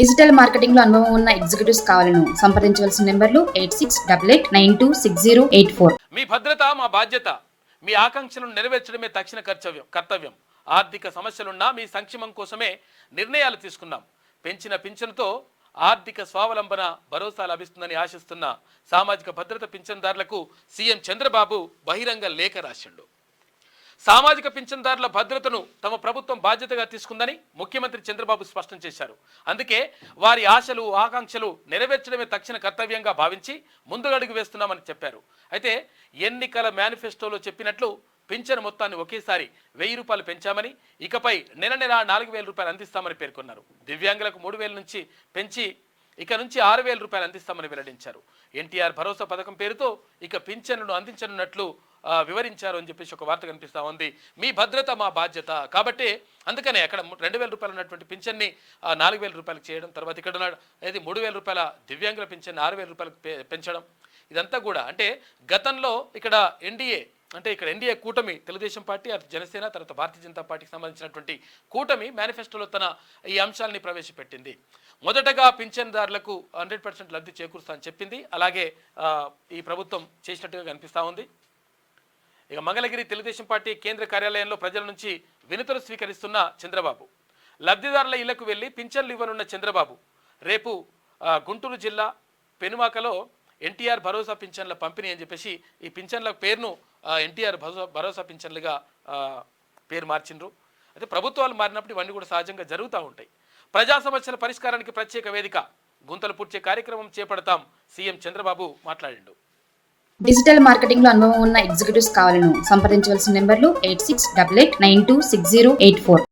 Digital మార్కెటింగ్లో అనుభవం ఉన్న executives కావాలను సంప్రదించవలసిన నెంబర్లు eight six double eight nine two six zero eight four. మీ భద్రత మా బాధ్యత మీ ఆకాంక్షలను నెరవేర్చడమే తక్షణ కర్తవ్యం కర్తవ్యం. ఆర్థిక సమస్యలున్నా మీ సంక్షేమం కోసమే నిర్ణయాలు తీసుకున్నాం. పెంచిన పింఛనుతో ఆర్థిక స్వావలంబన భరోసా లభిస్తుందని ఆశిస్తున్న సామాజిక భద్రత పింఛన్దారులకు సీఎం చంద్రబాబు బహిరంగ లేఖ రాసిండు. సామాజిక పింఛన్దారుల భద్రతను తమ ప్రభుత్వం బాధ్యతగా తీసుకుందని ముఖ్యమంత్రి చంద్రబాబు స్పష్టం చేశారు. అందుకే వారి ఆశలు ఆకాంక్షలు నెరవేర్చడమే తక్షణ కర్తవ్యంగా భావించి ముందుగడుగు వేస్తున్నామని చెప్పారు. అయితే ఎన్నికల మేనిఫెస్టోలో చెప్పినట్లు పింఛను మొత్తాన్ని ఒకేసారి వెయ్యి రూపాయలు పెంచామని ఇకపై నెల నెల నాలుగు వేల రూపాయలు అందిస్తామని పేర్కొన్నారు. దివ్యాంగులకు మూడు వేల నుంచి పెంచి ఇక నుంచి ఆరు వేల రూపాయలు అందిస్తామని వెల్లడించారు. ఎన్టీఆర్ భరోసా పథకం పేరుతో ఇక పింఛన్లను అందించనున్నట్లు వివరించారు అని చెప్పేసి ఒక వార్త కనిపిస్తూ ఉంది. మీ భద్రత మా బాధ్యత. కాబట్టి అందుకనే అక్కడ రెండు వేల రూపాయలు ఉన్నటువంటి పింఛన్ని నాలుగు వేల రూపాయలకు చేయడం తర్వాత ఇక్కడ ఉన్న ఏది మూడు వేల రూపాయల దివ్యాంగుల పింఛన్ని ఆరు వేల రూపాయలకు పెంచడం ఇదంతా కూడా అంటే గతంలో ఇక్కడ ఎన్డీఏ అంటే ఇక్కడ ఎన్డీఏ కూటమి తెలుగుదేశం పార్టీ అటు జనసేన తర్వాత భారతీయ జనతా పార్టీకి సంబంధించినటువంటి కూటమి మేనిఫెస్టోలో తన ఈ అంశాలని ప్రవేశపెట్టింది. మొదటగా పింఛన్దారులకు హండ్రెడ్ పర్సెంట్ లబ్ధి చేకూరుస్తా అని చెప్పింది. అలాగే ఈ ప్రభుత్వం చేసినట్టుగా కనిపిస్తూ ఉంది. ఇక మంగళగిరి తెలుగుదేశం పార్టీ కేంద్ర కార్యాలయంలో ప్రజల నుంచి వినతులు స్వీకరిస్తున్న చంద్రబాబు. లబ్ధిదారుల ఇళ్ళకు వెళ్ళి పింఛన్లు ఇవ్వనున్న చంద్రబాబు. రేపు గుంటూరు జిల్లా పెనుమాకలో ఎన్టీఆర్ భరోసా పింఛన్ల పంపిణీ అని చెప్పేసి ఈ పింఛన్ల పేరును ఎన్టీఆర్ భరోసా భరోసా పింఛన్లుగా పేరు మార్చిండ్రు. అయితే ప్రభుత్వాలు మారినప్పుడు ఇవన్నీ కూడా సహజంగా జరుగుతూ ఉంటాయి. ప్రజా సమస్యల పరిష్కారానికి ప్రత్యేక వేదిక. గుంతలు పూడ్చే కార్యక్రమం చేపడతాం సీఎం చంద్రబాబు మాట్లాడిండు. డిజిటల్ మార్కెటింగ్లో అనుభవం ఉన్న ఎగ్జిక్యూటివ్స్ కావాలను సంప్రదించవలసిన నెంబర్లు eight six double eight nine two six zero eight four.